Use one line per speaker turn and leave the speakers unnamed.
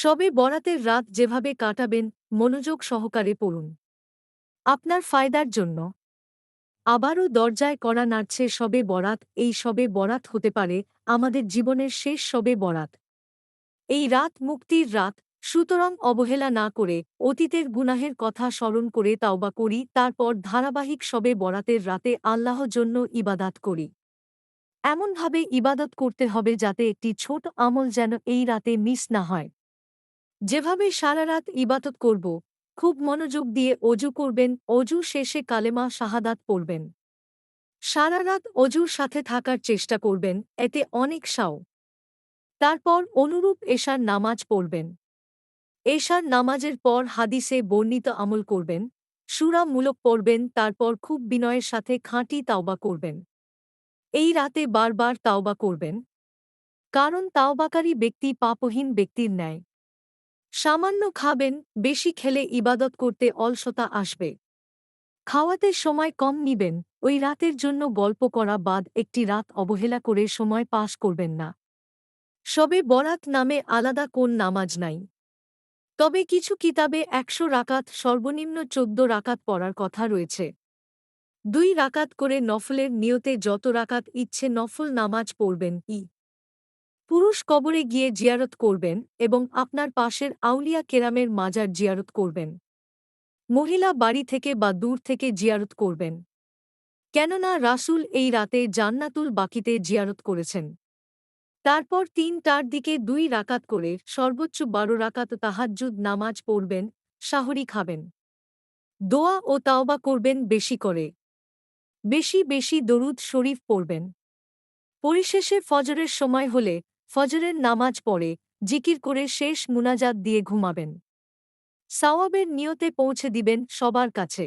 সবে বরাতের রাত যেভাবে কাটাবেন, মনোযোগ সহকারে পড়ুন। আপনার ফায়দার জন্য। আবারও দরজায় করা নাড়ছে, সবে বরাত, এই সবে বরাত হতে পারে আমাদের জীবনের শেষ সবে বরাত। এই রাত মুক্তির রাত, সুতরাং অবহেলা না করে, অতীতের গুনাহের কথা স্মরণ করে তাওবা করি, তারপর ধারাবাহিক সবে বরাতের রাতে আল্লাহ জন্য ইবাদাত করি। এমনভাবে ইবাদত করতে হবে যাতে একটি ছোট আমল যেন এই রাতে মিস না হয়। যেভাবে সারা রাত ইবাদত করব, খুব মনোযোগ দিয়ে অজু করবেন, অজু শেষে কালেমা শাহাদাত পড়বেন। সারা রাত অজুর সাথে থাকার চেষ্টা করবেন, এতে অনেক সাও। তারপর অনুরূপ এশার নামাজ পড়বেন। এশার নামাজের পর হাদিসে বর্ণিত আমল করবেন সুরামূলক পড়বেন, তারপর খুব বিনয়ের সাথে খাঁটি তাওবা করবেন। এই রাতে বারবার তাওবা করবেন। কারণ তাওবাকারী ব্যক্তি পাপহীন ব্যক্তির ন্যায়। সামান্য খাবেন, বেশি খেলে ইবাদত করতে অলসতা আসবে। খাওয়াতে সময় কম নিবেন, ওই রাতের জন্য গল্প করা বাদ একটি রাত অবহেলা করে সময় পাশ করবেন না। সবে বরাত নামে আলাদা কোন নামাজ নাই। তবে কিছু কিতাবে একশো রাকাত, সর্বনিম্ন চোদ্দ রাকাত পড়ার কথা রয়েছে। দুই রাকাত করে নফলের নিয়তে যত রাকাত ইচ্ছে নফল নামাজ পড়বেন, ই পুরুষ কবরে গিয়ে জিয়ারত করবেন এবং আপনার পাশের আউলিয়া কেরামের মাজার জিয়ারত করবেন। মহিলা বাড়ি থেকে বা দূর থেকে জিয়ারত করবেন। কেননা রাসূল এই রাতে জান্নাতুল বাকিতে জিয়ারত করেছেন। তারপর তিনটার দিকে দুই রাকাত করে সর্বোচ্চ বারো রাকাত তাহাজ্জুদ নামাজ পড়বেন, শাহরি খাবেন। দোয়া ও তাওবা করবেন বেশি করে। বেশি বেশি দরুদ শরীফ পড়বেন। পরিশেষে ফজরের সময় হলে ফজরের নামাজ পড়ে জিকির করে শেষ মুনাজাত দিয়ে ঘুমাবেন। সাওয়াবের নিয়তে পৌঁছে দিবেন সবার কাছে।